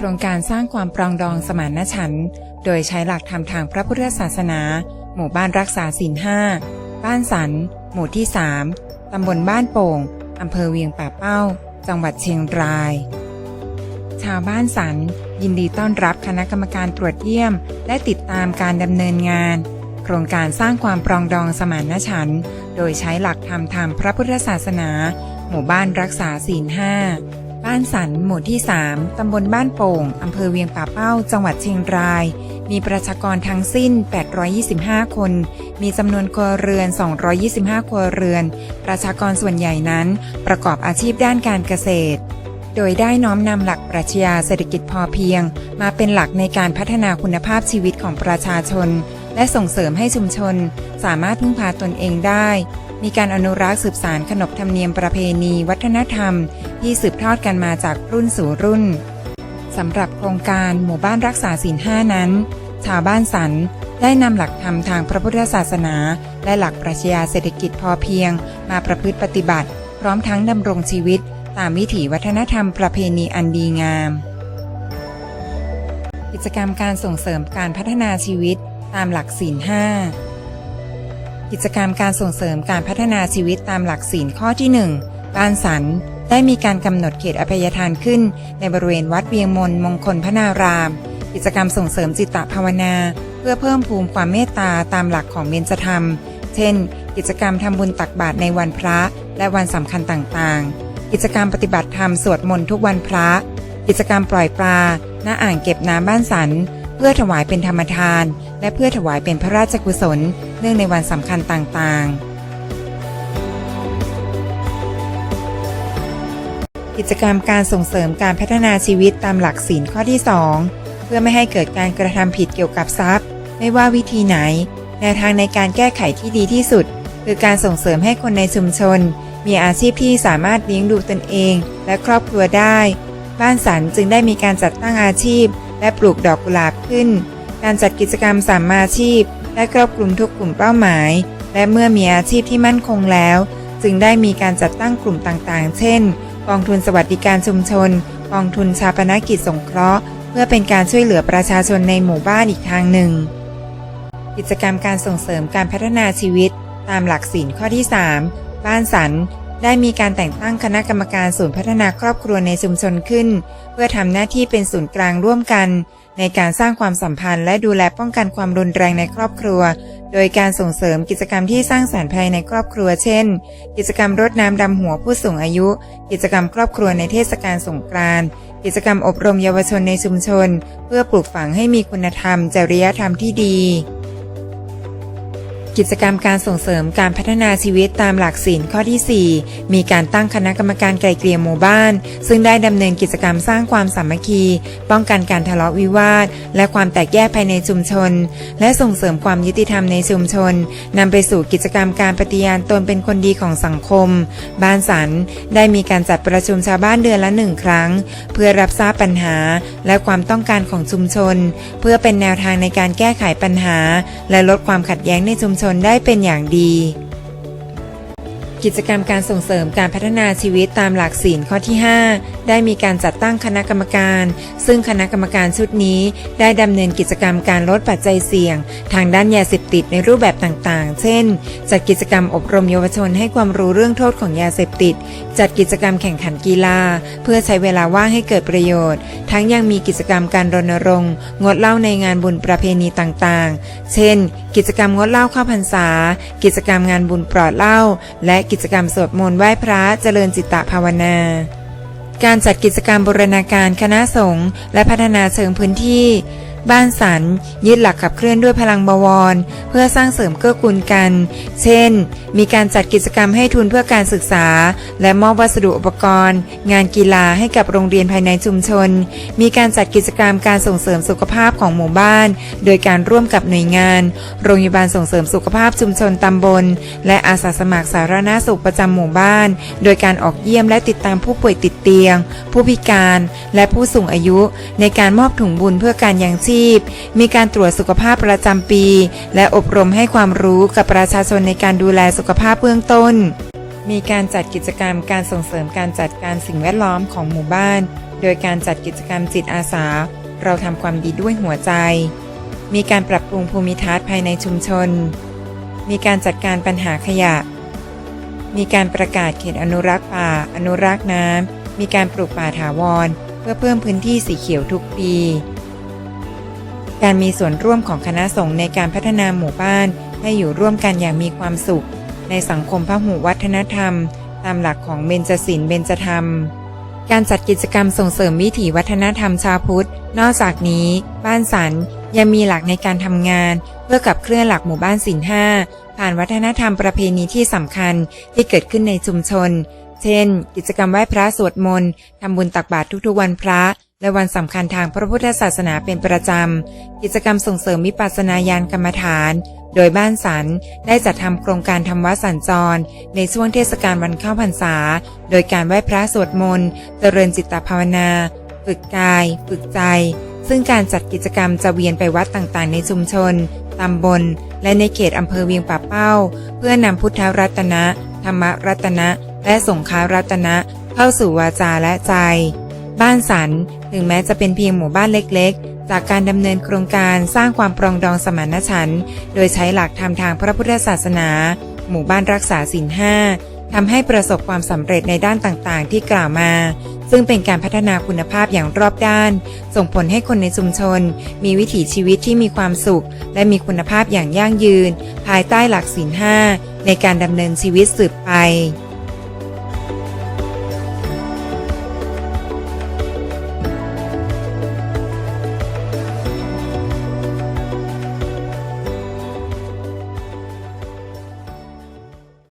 โครงการสร้างความปรองดองสมานฉันท์โดยใช้หลักธรรมทางพระพุทธศาสนา หมู่บ้านรักษาศีลห้าบ้านสัน หมู่ที่ 3 ตำบลบ้านโป่ง อำเภอเวียงป่าเป้า จังหวัดเชียงราย ชาวบ้านสัน ยินดีต้อนรับคณะกรรมการตรวจเยี่ยม และติดตามการดำเนินงาน โครงการสร้างความปรองดองสมานฉันท์โดยใช้หลักธรรมทางพระพุทธศาสนา หมู่บ้านรักษาศีลห้า บ้านสันหมู่ที่ 3 ตำบลบ้านโป่ง อำเภอเวียงป่าเป้า จังหวัดเชียงราย มีประชากรทั้งสิ้น 825 คน มีจำนวนครัวเรือน 225 ครัวเรือน ประชากรส่วนใหญ่นั้นประกอบอาชีพด้านการเกษตร โดยได้น้อมนำหลักปรัชญาเศรษฐกิจพอเพียง มาเป็นหลักในการพัฒนาคุณภาพชีวิตของประชาชน และส่งเสริมให้ชุมชน สามารถพึ่งพาตนเองได้ มีการอนุรักษ์สืบสารขนบธรรมเนียมประเพณี วัฒนธรรม ที่สืบทอดกันมาจากรุ่นสู่รุ่นสำหรับโครงการหมู่บ้านรักษาศีลห้านั้น ชาวบ้านสันได้นำหลักธรรมทางพระพุทธศาสนา และหลักปรัชญาเศรษฐกิจพอเพียง มาประพฤติปฏิบัติ พร้อมทั้งดำรงชีวิต ตามวิถีวัฒนธรรมประเพณีอันดีงาม กิจกรรมการส่งเสริมการพัฒนาชีวิตตามหลักศีลห้า กิจกรรมการส่งเสริมการพัฒนาชีวิตตามหลักศีลข้อที่ 1 บ้านสันได้มีการกำหนดเขตอภัยทานขึ้น ในบริเวณวัดเวียงมนมงคลพระนาราม กิจกรรมส่งเสริมจิตตภาวนา เพื่อเพิ่มภูมิความเมตตาตามหลักของเบญจธรรม เช่น กิจกรรมทำบุญตักบาตรในวันพระและวันสำคัญต่างๆ กิจกรรมปฏิบัติธรรมสวดมนต์ทุกวันพระ กิจกรรมปล่อยปลาหน้าอ่างเก็บน้ำบ้านสัน เพื่อถวายเป็นธรรมทาน และเพื่อถวายเป็นพระราชกุศลเนื่องในวันสำคัญต่างๆ กิจกรรมการส่งเสริมการพัฒนาชีวิตตามหลักศีลข้อที่ 2 เพื่อไม่ให้เกิดการกระทำผิดเกี่ยวกับทรัพย์ ไม่ว่าวิธีไหน แนวทางในการแก้ไขที่ดีที่สุด คือการส่งเสริมให้คนในชุมชน มีอาชีพที่สามารถเลี้ยงดูตนเอง และครอบครัวได้ บ้านสันจึงได้มีการจัดตั้งอาชีพ และปลูกดอกกุหลาบขึ้น การจัดกิจกรรมสามอาชีพ ได้ครอบคลุมทุกกลุ่มเป้าหมาย และเมื่อมีอาชีพที่มั่นคงแล้ว จึงได้มีการจัดตั้งกลุ่มต่างๆ เช่น กองทุนสวัสดิการชุมชน กองทุนชาปนกิจสงเคราะห์ เพื่อเป็นการช่วยเหลือประชาชนในหมู่บ้านอีกทางหนึ่ง กิจกรรมการส่งเสริมการพัฒนาชีวิต ตามหลักศีลข้อที่ 3 บ้านสันได้มีการแต่งตั้งคณะกรรมการศูนย์พัฒนาครอบครัวในชุมชนขึ้น เพื่อทำหน้าที่เป็นศูนย์กลางร่วมกัน ในการสร้างความสัมพันธ์และดูแลป้องกันความรุนแรงในครอบครัว โดยการส่งเสริมกิจกรรมที่สร้างสรรค์ภายในครอบครัว เช่น กิจกรรมรดน้ำดำหัวผู้สูงอายุ กิจกรรมครอบครัวในเทศกาลสงกรานต์ กิจกรรมอบรมเยาวชนในชุมชน เพื่อปลูกฝังให้มีคุณธรรม จริยธรรมที่ดี กิจกรรมการส่งเสริมการพัฒนาชีวิตตามหลักศีลข้อที่ 4 มีการตั้งคณะกรรมการไกลเกลี่ยหมู่บ้าน ซึ่งได้ดำเนินกิจกรรมสร้างความสามัคคี ป้องกันการทะเลาะวิวาท และความแตกแยกภายในชุมชน และส่งเสริมความยุติธรรมในชุมชนนำไปสู่กิจกรรมการปฏิญาณตนเป็นคนดีของสังคม บ้านสันได้มีการจัดประชุมชาวบ้านเดือนละหนึ่งครั้ง เพื่อรับทราบปัญหาและความต้องการของชุมชน เพื่อเป็นแนวทางในการแก้ไขปัญหา และลดความขัดแย้งในชุมชนนได้เป็นอย่างดี กิจกรรมการส่งเสริมการพัฒนาชีวิตตามหลักศีลข้อที่ 5 ได้มีการจัดตั้งคณะกรรมการ ซึ่งคณะกรรมการชุดนี้ได้ดำเนินกิจกรรมการลดปัจจัยเสี่ยง ทางด้านยาเสพติดในรูปแบบต่างๆ เช่น จัดกิจกรรมอบรมเยาวชนให้ความรู้เรื่องโทษของยาเสพติด จัดกิจกรรมแข่งขันกีฬา เพื่อใช้เวลาว่างให้เกิดประโยชน์ ทั้งยังมีกิจกรรมการรณรงค์ งดเหล้าในงานบุญประเพณีต่างๆ เช่น กิจกรรมงดเหล้าเข้าพรรษา กิจกรรมงานบุญปลอดเหล้า และกิจกรรมสวดมนต์ไหว้พระเจริญจิตตภาวนาการจัดกิจกรรมบูรณาการคณะสงฆ์และพัฒนาเชิงพื้นที่ บ้านสันยึดหลักขับเคลื่อนด้วยพลังบวร เพื่อสร้างเสริมเกื้อกูลกัน เช่น มีการจัดกิจกรรมให้ทุนเพื่อการศึกษา และมอบวัสดุอุปกรณ์ งานกีฬาให้กับโรงเรียนภายในชุมชน มีการจัดกิจกรรมการส่งเสริมสุขภาพของหมู่บ้าน โดยการร่วมกับหน่วยงาน โรงพยาบาลส่งเสริมสุขภาพชุมชนตำบล และอาสาสมัครสาธารณสุขประจำหมู่บ้าน โดยการออกเยี่ยมและติดตามผู้ป่วยติดเตียง ผู้พิการ และผู้สูงอายุ ในการมอบถุงบุญเพื่อการยังชีพมีการตรวจสุขภาพประจำปี และอบรมให้ความรู้กับประชาชนในการดูแลสุขภาพเบื้องต้น มีการจัดกิจกรรมการส่งเสริมการจัดการสิ่งแวดล้อมของหมู่บ้าน โดยการจัดกิจกรรมจิตอาสา เราทำความดีด้วยหัวใจ มีการปรับปรุงภูมิทัศน์ภายในชุมชน มีการจัดการปัญหาขยะ มีการประกาศเขตอนุรักษ์ป่า อนุรักษ์น้ำมีการปลูกป่าถาวร เพื่อเพิ่มพื้นที่สีเขียวทุกปี การมีส่วนร่วมของคณะสงฆ์ในการพัฒนาหมู่บ้าน ให้อยู่ร่วมกันอย่างมีความสุข ในสังคมพหุวัฒนธรรม ตามหลักของเบญจศีลเบญจธรรม การจัดกิจกรรมส่งเสริมวิถีวัฒนธรรมชาวพุทธ นอกจากนี้ บ้านสันยังมีหลักในการทำงาน เพื่อกับเคลื่อนหลักหมู่บ้านศิลห้าผ่านวัฒนธรรมประเพณีที่สำคัญที่เกิดขึ้นในชุมชน เช่น กิจกรรมไหว้พระสวดมนต์ทำบุญตักบาตรทุกๆวันพระ และวันสำคัญทางพระพุทธศาสนาเป็นประจำ กิจกรรมส่งเสริมวิปัสสนาญาณกรรมฐาน โดยบ้านสันได้จัดทำโครงการทำวัดสัญจร ในช่วงเทศกาลวันเข้าพรรษา โดยการไหว้พระสวดมนต์ เจริญจิตภาวนา ฝึกกาย ฝึกใจ ซึ่งการจัดกิจกรรมจะเวียนไปวัดต่างๆ ในชุมชน ตำบล และในเขตอำเภอเวียงป่าเป้า เพื่อนำพุทธรัตนะ ธรรมรัตนะ และสงฆ์ารัตนะ เข้าสู่วาจาและใจ บ้านสัน ถึงแม้จะเป็นเพียงหมู่บ้านเล็กๆ จากการดำเนินโครงการสร้างความปรองดองสมานฉันท์โดยใช้หลักธรรมทางพระพุทธศาสนา หมู่บ้านรักษาศีลห้าทำให้ประสบความสำเร็จในด้านต่างๆ ที่กล่าวมา ซึ่งเป็นการพัฒนาคุณภาพอย่างรอบด้าน ส่งผลให้คนในชุมชน มีวิถีชีวิตที่มีความสุข และมีคุณภาพอย่างยั่งยืน ภายใต้หลักศีลห้าในการดำเนินชีวิตสืบไป